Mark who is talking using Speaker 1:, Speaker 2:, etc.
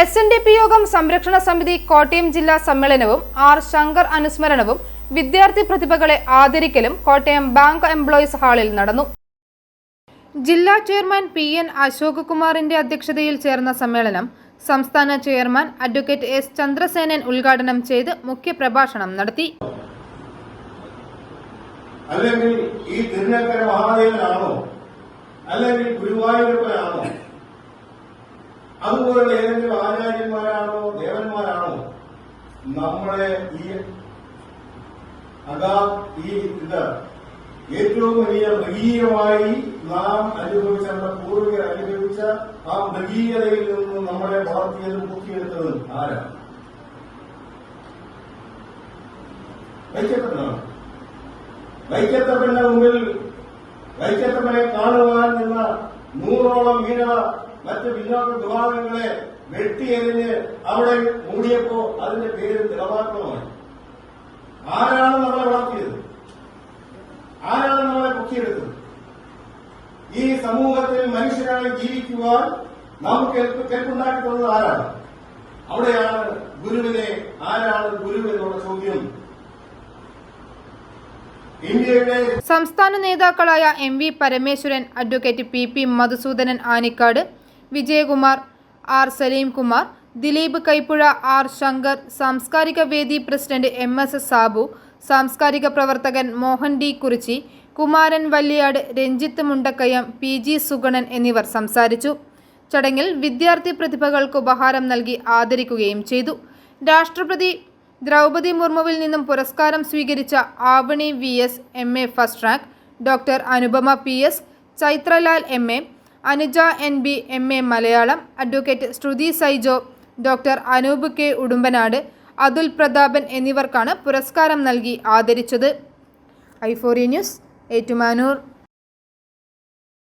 Speaker 1: S N D P യോഗം സംരക്ഷണ സമിതി കോട്ടയം ജില്ലാ സമ്മേളനവും ആർ ശങ്കർ അനുസ്മരണവും വിദ്യാർത്ഥി പ്രതിഭകളെ ആദരിക്കലും കോട്ടയം ബാങ്ക് എംപ്ലോയീസ് ഹാളിൽ നടന്നു. ജില്ലാ ചെയർമാൻ പി എൻ അശോക് കുമാറിന്റെ അധ്യക്ഷതയിൽ ചേർന്ന സമ്മേളനം സംസ്ഥാന ചെയർമാൻ അഡ്വക്കേറ്റ് എസ് ചന്ദ്രസേനൻ ഉദ്ഘാടനം ചെയ്ത് മുഖ്യപ്രഭാഷണം നടത്തി.
Speaker 2: അല്ലെങ്കിൽ ഈ തിരുനക്കര മഹാദേവനാണോ അല്ലെങ്കിൽ ഗുരുവായൂരപ്പനാണോ? അതുപോലുള്ള ഏതെങ്കിലും ആചാര്യന്മാരാണോ ദേവന്മാരാണോ? നമ്മളെ ഈ അതാ ഈ ഇത് ഏറ്റവും വലിയ മൃഗീയമായി നാം അനുഭവിച്ച നമ്മുടെ പൂർവികർ അനുഭവിച്ച ആ മൃഗീയതയിൽ നിന്ന് നമ്മളെ വളർത്തിയതും പൊക്കിയെടുത്തതും ആരാണ് വൈക്കത്തപ്പനാണ്. വൈക്കത്തപ്പന്റെ മുമ്പിൽ വൈക്കത്തപ്പനെ കാണുവാൻ നിന്ന നൂറോളം വീര മറ്റ് പിന്നോക്ക വിഭാഗങ്ങളെ വെട്ടിയെറിഞ്ഞ് അവിടെ മൂടിയപ്പോ അതിന്റെ പേര് തിളവാക്രമായി ആരാണ് നമ്മളെ വളർത്തിയത്? ആരാണ് നമ്മളെ പൊക്കിയെടുത്തത് ഈ സമൂഹത്തിൽ മനുഷ്യരായി ജീവിക്കുവാൻ നമുക്ക് കെൽപ്പുണ്ടാക്കി തന്നത് ആരാണ്? അവിടെയാണ് ഗുരുവിനെ ആരാണ് ഗുരു എന്നുള്ള ചോദ്യം.
Speaker 1: സംസ്ഥാന നേതാക്കളായ M V Parameswaran advocate P P Madhusoodanan Anikkad Vijayakumar R Saleem Kumar Dileep Kaippuzha R Shankar സാംസ്കാരിക വേദി പ്രസിഡന്റ് എം എസ് സാബു സാംസ്കാരിക പ്രവർത്തകൻ Mohan D Kurichi Kumaran Valliyad Ranjith Mundakkayam P G Suganan എന്നിവർ സംസാരിച്ചു. ചടങ്ങിൽ വിദ്യാർത്ഥി പ്രതിഭകൾക്ക് ഉപഹാരം നൽകി ആദരിക്കുകയും ചെയ്തു. രാഷ്ട്രപതി ദ്രൗപദി മുർമുവിൽ നിന്നും പുരസ്കാരം സ്വീകരിച്ച Avani V S M A first rank doctor Anupama P S Chaithralal M A Anuja N B M A Malayalam advocate Sruthi Saijo doctor Anoop K Udumbanad Athul Prathapan എന്നിവർക്കാണ് പുരസ്കാരം നൽകി ആദരിച്ചത്. ഐഫോറി ന്യൂസ് ഏറ്റുമാനൂർ.